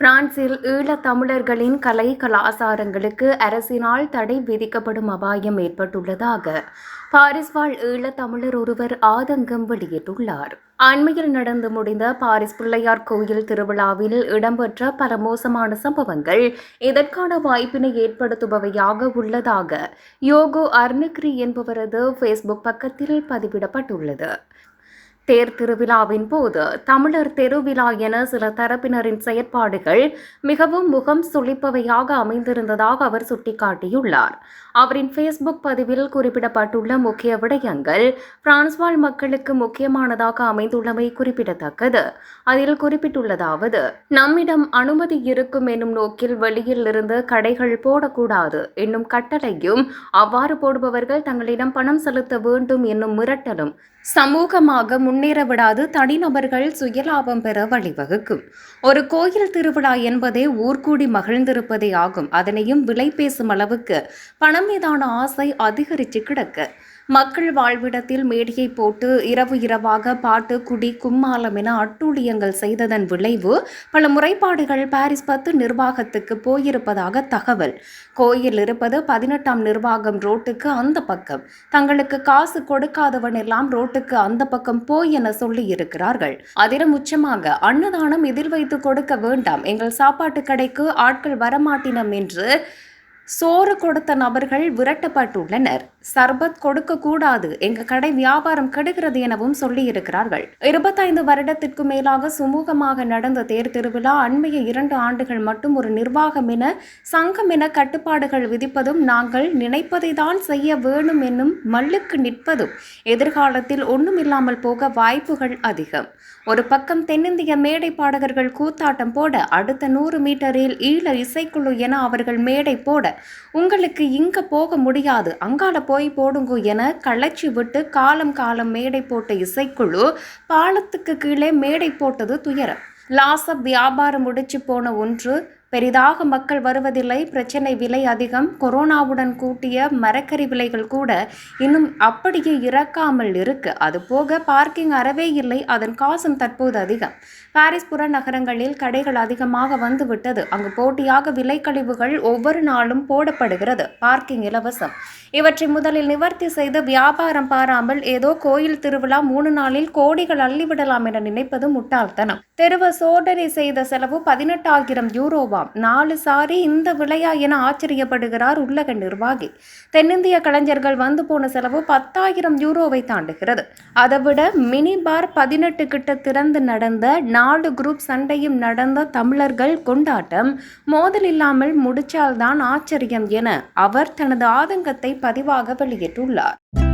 பிரான்சில் ஈழத் தமிழர்களின் கலை கலாசாரங்களுக்கு அரசினால் தடை விதிக்கப்படும் அபாயம் ஏற்பட்டுள்ளதாக பாரிஸ் வாழ் ஈழத் தமிழர் ஒருவர் ஆதங்கம் வெளியிட்டுள்ளார். அண்மையில் நடந்து முடிந்த பாரிஸ் பிள்ளையார் கோயில் திருவிழாவில் இடம்பெற்ற பல மோசமான சம்பவங்கள் இதற்கான வாய்ப்பினை ஏற்படுத்துபவையாக உள்ளதாக யோகோ அர்னக்ரி என்பவரது ஃபேஸ்புக் பக்கத்தில் பதிவிடப்பட்டுள்ளது. தேர் திருவிழாவின் போது தமிழர் தெருவிழா என சில தரப்பினரின் செயற்பாடுகள் மிகவும் முகம் சுளிப்பவையாக அமைந்திருந்ததாக அவர் சுட்டிக்காட்டியுள்ளார். அவரின் ஃபேஸ்புக் பதிவில் குறிப்பிடப்பட்டுள்ள முக்கிய விடயங்கள் பிரான்ஸ்வாழ் மக்களுக்கு முக்கியமானதாக அமைந்துள்ளமை குறிப்பிடத்தக்கது. அதில் குறிப்பிட்டுள்ளதாவது நம்மிடம் அனுமதி இருக்கும் என்னும் நோக்கில் வெளியில் இருந்து கடைகள் போடக்கூடாது. என்னும் கட்டளையும் அவ்வாறு போடுபவர்கள் தங்களிடம் பணம் செலுத்த வேண்டும் என்னும் மிரட்டலும் சமூகமாக முன் முன்னேற விடாது தனிநபர்கள் சுயலாபம் பெற வழிவகுக்கும். ஒரு கோயில் திருவிழா என்பதே ஊர்கூடி மகிழ்ந்திருப்பதே ஆகும். அதனையும் விலை பேசும் அளவுக்கு பணம் மீதான ஆசை அதிகரித்து கிடக்கு. மக்கள் வாழ்விடத்தில் மேடையை போட்டு இரவு இரவாக பாட்டு குடி கும்மாலம் என அட்டூழியங்கள் செய்ததன் விளைவு பல முறைப்பாடுகள் பாரிஸ் பத்து நிர்வாகத்துக்கு போயிருப்பதாக தகவல். கோயில் இருப்பது பதினெட்டாம் நிர்வாகம் ரோட்டுக்கு அந்த பக்கம். தங்களுக்கு காசு கொடுக்காதவன் எல்லாம் ரோட்டுக்கு அந்த பக்கம் போய் என சொல்லி இருக்கிறார்கள். அதிலும் உச்சமாக அன்னதானம் இதில் வைத்து கொடுக்க வேண்டாம். எங்கள் சாப்பாட்டு கடைக்கு ஆட்கள் வரமாட்டினம் என்று சோறு கொடுத்த நபர்கள் விரட்டப்பட்டுள்ளனர். சர்பத் கொடுக்க கூடாது எங்க கடை வியாபாரம் கெடுகிறது எனவும் சொல்லியிருக்கிறார்கள். இருபத்தைந்து வருடத்திற்கு மேலாக சுமூகமாக நடந்த தேர் திருவிழா அண்மைய இரண்டு ஆண்டுகள் மட்டும் ஒரு நிர்வாகம் என சங்கம் என கட்டுப்பாடுகள் விதிப்பதும் நாங்கள் நினைப்பதை தான் செய்ய வேணும் என்னும் மல்லுக்கு நிற்பதும் எதிர்காலத்தில் ஒன்றுமில்லாமல் போக வாய்ப்புகள் அதிகம். ஒரு பக்கம் தென்னிந்திய மேடை பாடகர்கள் கூத்தாட்டம் போட அடுத்த நூறு மீட்டரில் ஈழ இசைக்குழு என அவர்கள் மேடை போட உங்களுக்கு இங்க போக முடியாது. அங்கால போய் போடுங்க என களைச்சி விட்டு காலம் காலம் மேடை போட்ட இசைக்குழு பாலத்துக்கு கீழே மேடை போட்டது துயரம். லாச வியாபாரம் முடிச்சு போன ஒன்று பெரிதாக மக்கள் வருவதில்லை. பிரச்சனை விலை அதிகம். கொரோனாவுடன் கூட்டிய மரக்கறி விலைகள் கூட இன்னும் அப்படியே இறக்காமல் இருக்கு. அதுபோக பார்க்கிங் அறவே இல்லை. அதன் காசும் தற்போது அதிகம். பாரிஸ் புற நகரங்களில் கடைகள் அதிகமாக வந்து விட்டது அங்கு போட்டியாக விலை கழிவுகள் ஒவ்வொரு நாளும் போடப்படுகிறது. பார்க்கிங் இலவசம். இவற்றை முதலில் நிவர்த்தி செய்து வியாபாரம் பாராமல் ஏதோ கோயில் திருவிழா மூணு நாளில் கோடிகள் அள்ளிவிடலாம் என நினைப்பது முட்டாள்தனம். சோதனை செய்த செலவு பதினெட்டாயிரம் யூரோவாம். நாலு சாரி இந்த விலையா என ஆச்சரியப்படுகிறார் உள்ளக நிர்வாகி. தென்னிந்திய கலைஞர்கள் வந்து போன செலவு பத்தாயிரம் யூரோவை தாண்டுகிறது. அதைவிட மினி பார் பதினெட்டு கிட்ட திறந்து நடந்த நாலு குரூப் சண்டையும் நடந்த தமிழர்கள் கொண்டாட்டம் மோதல் இல்லாமல் முடிச்சால்தான் ஆச்சரியம் என அவர் தனது ஆதங்கத்தை பதிவாக வெளியிட்டுள்ளார்.